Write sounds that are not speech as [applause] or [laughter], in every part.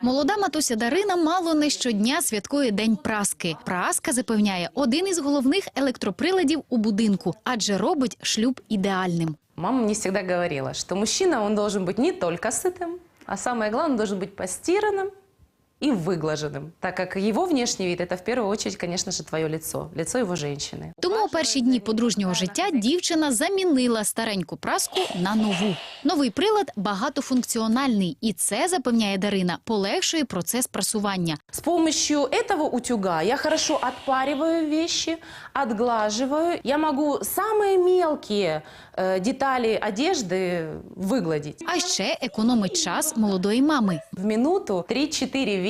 Молода матуся Дарина мало не щодня святкує день праски. Праска запевняє один із головних електроприладів у будинку, адже робить шлюб ідеальним. Мама мне всегда говорила, что мужчина, он должен быть не только сытым, а самое главное, он должен быть постиранным и выглаженным, так как его внешний вид – это в первую очередь, конечно же, твое лицо, лицо его женщины. Тому у перші дні подружнього життя дівчина замінила стареньку праску на нову. Новий прилад багатофункціональний, і це запевняє Дарина, полегшує процес прасування. С помощью этого утюга я хорошо отпариваю вещи, отглаживаю. Я могу самые мелкие э, детали одежды выгладить. А ще економить час молодої мами. В минуту 3-4 вещи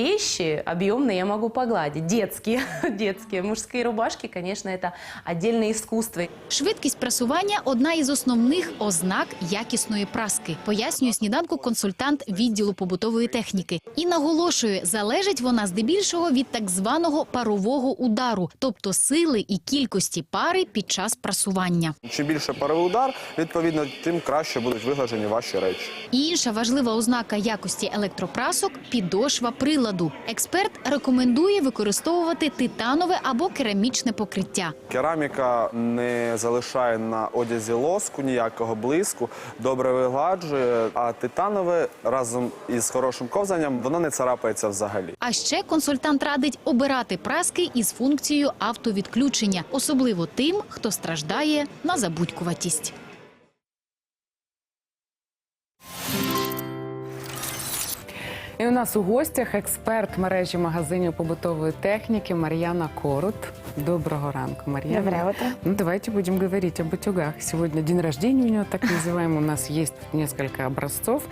объемные я могу погладить. Детские, [laughs] детские. Мужские рубашки, конечно, это отдельное искусство. Швидкість прасування одна із основних ознак якісної праски, пояснює сніданку консультант відділу побутової техніки. І наголошує, залежить вона здебільшого від так званого парового удару, тобто сили і кількості пари під час прасування. Чим більше паровий удар, відповідно, тим краще будуть виглажені ваші речі. І інша важлива ознака якості електропрасок підошва приладу. Експерт рекомендує використовувати титанове або керамічне покриття. Кераміка не залишає на одязі лоску ніякого блиску, добре вигладжує, а титанове разом із хорошим ковзанням воно не царапається взагалі. А ще консультант радить обирати праски із функцією автовідключення, особливо тим, хто страждає на забудькуватість. І у нас у гостях експерт мережі магазинів побутової техніки Мар'яна Корут. Доброго ранку, Марьяна. Доброе утро. Ну, давайте будем говорить об утюгах. Сегодня день рождения у него, так называемый. У нас есть несколько образцов.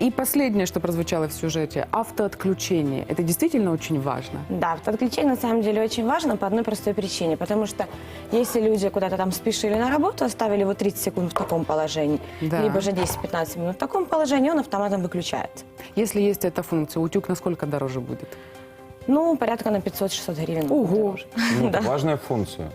И последнее, что прозвучало в сюжете, автоотключение. Это действительно очень важно. Да, автоотключение на самом деле очень важно по одной простой причине. Потому что если люди куда-то там спешили на работу, оставили его 30 секунд в таком положении, Да. либо же 10-15 минут в таком положении, он автоматом выключается. Если есть эта функция, утюг насколько дороже будет? Ну, порядка на 500-600 гривен. Ого. Ну, это [laughs] важная функция.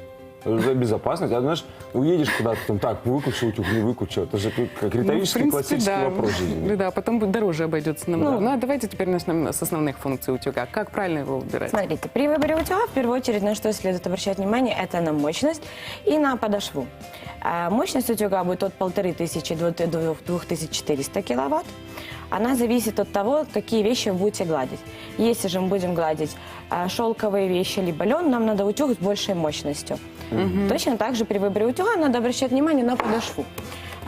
Это безопасность. А знаешь, уедешь куда-то там, так, выключил утюг, не выключил. Это же как Ну, риторический принципе, классический да. вопрос жизни. Да, потом будет дороже обойдется нам. Ну, Ну. а давайте теперь начнем с основных функций утюга. Как правильно его выбирать? Смотрите, при выборе утюга в первую очередь на что следует обращать внимание, это на мощность и на подошву. А, Мощность утюга будет от 1500 до 2400 киловатт. Она зависит от того, какие вещи вы будете гладить. Если же мы будем гладить а, шелковые вещи либо лен, нам надо утюг с большей мощностью. Точно так же при выборе утюга надо обращать внимание на подошву.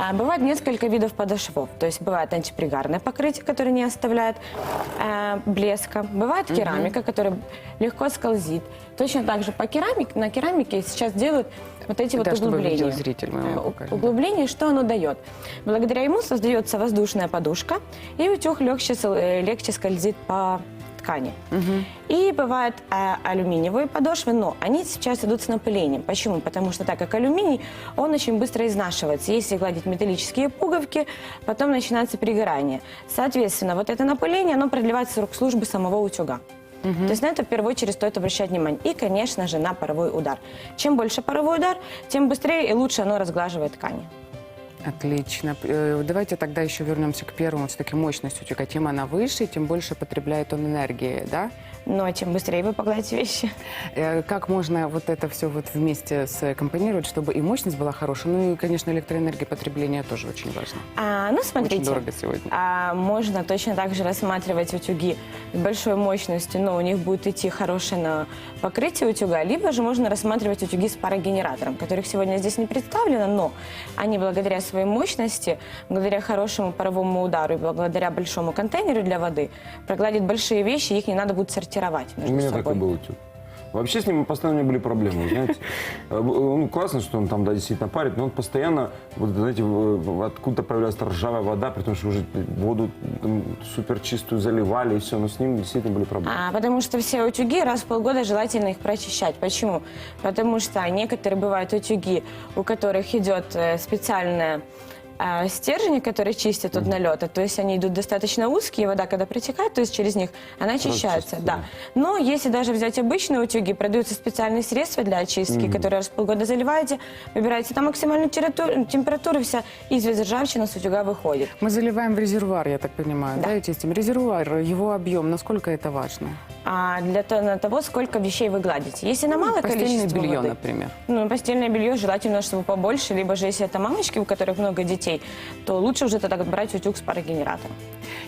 А, Бывает несколько видов подошвов. То есть бывает антипригарное покрытие, которое не оставляет э, блеска. Бывает керамика, которая легко скользит. Точно так же по керамике, на керамике сейчас делают вот эти вот Да, чтобы углубления. видел зритель, мы вам Э, покажем. Углубление, что оно дает? Благодаря ему создается воздушная подушка, и утюг легче, э, легче скользит по ткани. И бывают э, алюминиевые подошвы, но они сейчас идут с напылением. Почему? Потому что так как алюминий, он очень быстро изнашивается. Если гладить металлические пуговки, потом начинается пригорание. Соответственно, вот это напыление, оно продлевает срок службы самого утюга. То есть на это в первую очередь стоит обращать внимание. И, конечно же, на паровой удар. Чем больше паровой удар, тем быстрее и лучше оно разглаживает ткани. Отлично. Э, Давайте тогда еще вернемся к первому. Все-таки мощность утюга. Тем она выше, тем больше потребляет он энергии, да? Но тем быстрее вы погладите вещи. Э, Как можно вот это все вот вместе скомпонировать, чтобы и мощность была хорошая, ну и, конечно, электроэнергия потребления тоже очень важно. А, ну, смотрите. Очень дорого сегодня. А, можно точно так же рассматривать утюги с большой мощностью, но у них будет идти хорошее на покрытие утюга, либо же можно рассматривать утюги с парогенератором, которых сегодня здесь не представлено, но они благодаря своей мощности, благодаря хорошему паровому удару и благодаря большому контейнеру для воды прогладят большие вещи, их не надо будет сортировать У меня собой. такой был утюг. Вообще с ним постоянно были проблемы, знаете. [laughs] Ну, классно, что он там, да, действительно парит, но он постоянно, вот, знаете, в- в- откуда появлялась ржавая вода, при том, что уже воду там, супер чистую заливали, и все, но с ним действительно были проблемы. А, потому что все утюги раз в полгода желательно их прочищать. Почему? Потому что некоторые бывают утюги, у которых идет э, специальная А стержни, которые чистят от налета, то есть они идут достаточно узкие, вода, когда протекает, то есть через них, она очищается, да. Но если даже взять обычные утюги, продаются специальные средства для очистки, которые раз в полгода заливаете, выбираете там максимальную температуру, температуру вся, и из ржавчина с утюга выходит. Мы заливаем в резервуар, я так понимаю, да, и чистим. Резервуар, его объем, насколько это важно? А для то- на того, сколько вещей вы гладите. Если на малое Постельное количество белье, воды, например. Ну, постельное белье желательно, чтобы побольше, либо же если это мамочки, у которых много детей, то лучше уже тогда брать утюг с парогенератором.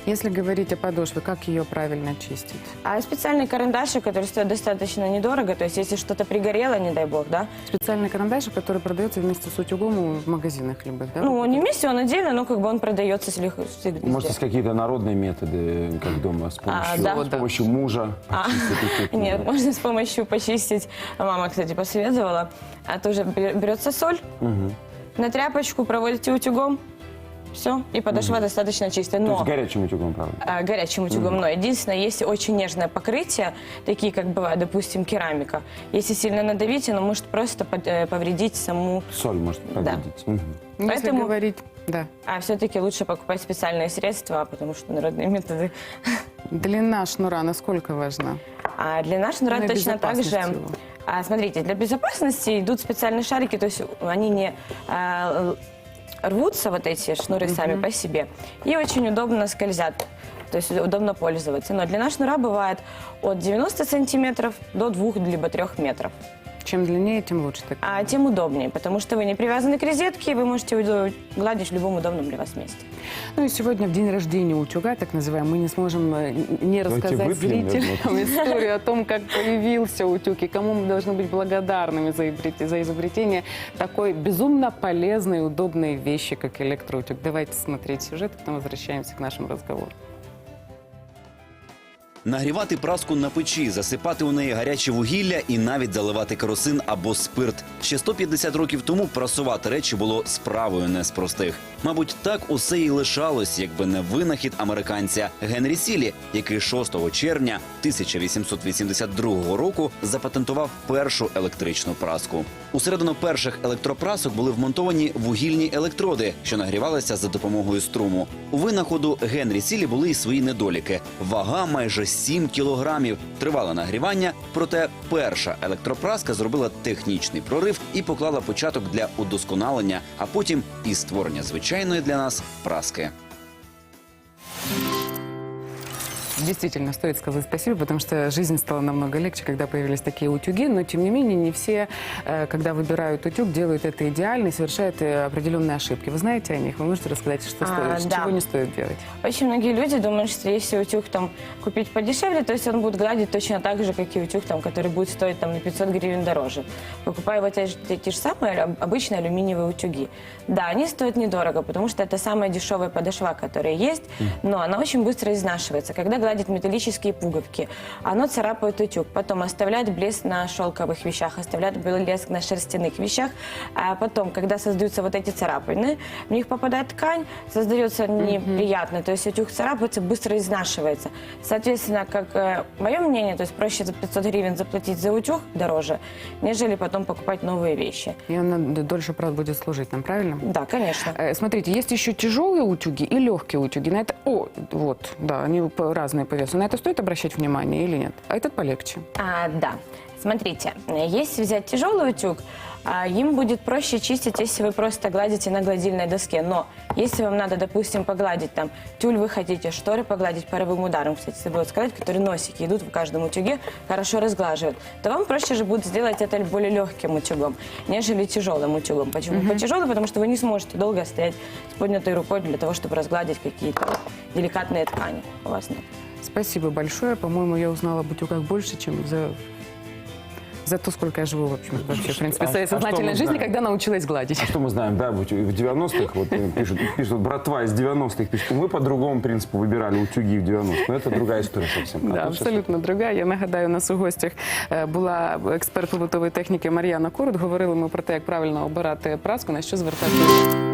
Если говорить о подошве, как ее правильно чистить? А специальные карандаши, которые стоят достаточно недорого, то есть если что-то пригорело, не дай бог, да, Специальный карандаш, который продается вместе с утюгом в магазинах любых, да? ну, он не вместе, он отдельно, но как бы он продается с везде. Может, есть какие-то народные методы, как дома, с помощью, да. с помощью мужа А, утюг? [laughs] Нет, можно с помощью почистить. Мама, кстати, посоветовала. А тоже бе- берется соль, на тряпочку проводите утюгом, все, и подошва достаточно чистая. То Но есть горячим утюгом, правда? а, горячим утюгом. Но единственное, если очень нежное покрытие, такие как бывает, допустим, керамика, если сильно надавить, оно может просто под- э, повредить саму. Соль может повредить. Мгм. Если поэтому- говорить, да. А все-таки лучше покупать специальные средства, потому что народные методы. Длина шнура насколько важна? А длина шнура Ну и точно так же. его. А, смотрите, для безопасности идут специальные шарики, то есть они не а, рвутся, вот эти шнуры сами по себе, и очень удобно скользят. То есть удобно пользоваться. Но длина шнура бывает от 90 сантиметров до 2 либо 3 метров. Чем длиннее, тем лучше. Так. А тем удобнее, потому что вы не привязаны к розетке, и вы можете гладить в любом удобном для вас месте. Ну и сегодня в день рождения утюга, так называемый, мы не сможем э, не Давайте рассказать зрителям историю о том, как появился утюг и кому мы должны быть благодарными за изобрет- за изобретение такой безумно полезной и удобной вещи, как электроутюг. Давайте смотреть сюжет, потом возвращаемся к нашему разговору. Нагрівати праску на печі, засипати у неї гаряче вугілля і навіть заливати керосин або спирт. Ще 150 років тому прасувати речі було справою не з простих. Мабуть, так усе і лишалось, якби не винахід американця Генрі Сілі, який 6 червня 1882 року запатентував першу електричну праску. Усередину перших електропрасок були вмонтовані вугільні електроди, що нагрівалися за допомогою струму. У винаходу Генрі Сілі були й свої недоліки. Вага майже 7 кілограмів. Тривало нагрівання, проте перша електропраска зробила технічний прорив і поклала початок для удосконалення, а потім і створення звичайної для нас праски. Действительно, стоит сказать спасибо, потому что жизнь стала намного легче, когда появились такие утюги. Но, тем не менее, не все, э, когда выбирают утюг, делают это идеально и совершают э, определенные ошибки. Вы знаете о них? Вы можете рассказать, что А, стоит, да. чего не стоит делать? Очень многие люди думают, что если утюг там купить подешевле, то есть он будет гладить точно так же, как и утюг, там, который будет стоить там, на 500 гривен дороже. Покупая вот те, же- те же самые об- обычные алюминиевые утюги. Да, они стоят недорого, потому что это самая дешевая подошва, которая есть, но она очень быстро изнашивается. Когда гладит металлические пуговки, оно царапает утюг, потом оставляет блеск на шелковых вещах, оставляет блеск на шерстяных вещах, а потом, когда создаются вот эти царапины, в них попадает ткань, создается неприятно, то есть утюг царапается, быстро изнашивается. Соответственно, как э, мое мнение, то есть проще за 500 гривен заплатить за утюг дороже, нежели потом покупать новые вещи. И он д- дольше, правда, будет служить нам, правильно? Да, конечно. Э, Смотрите, есть еще тяжелые утюги и легкие утюги. На это, о, вот, да, они по- разные по весу. На это стоит обращать внимание или нет? А этот полегче. А, да. Смотрите, если взять тяжелый утюг, а, им будет проще чистить, если вы просто гладите на гладильной доске. Но если вам надо, допустим, погладить там тюль вы хотите, шторы погладить паровым ударом, кстати, забыла сказать, которые носики идут в каждом утюге, хорошо разглаживают, то вам проще же будет сделать это более легким утюгом, нежели тяжелым утюгом. Почему? По тяжелый, потому что вы не сможете долго стоять с поднятой рукой для того, чтобы разгладить какие-то деликатные ткани. У вас нет. Спасибо большое. По-моему, я узнала об утюгах больше, чем за за то, сколько я живу, в общем, вообще, в принципе, А- в своей а что сознательной мы жизни, знаем? когда научилась гладить. А что мы знаем, да, вот в 90-х, вот э, пишут, пишут, братва из 90-х, пишут, мы по другому принципу выбирали утюги в 90-х. Но это другая история совсем. А Да, тут щас абсолютно другая. Я нагадаю, у нас у гостях е, була експерт побутової техніки Мар'яна Курут. Говорили ми про те, як правильно обирати праску, на що звертати. увагу.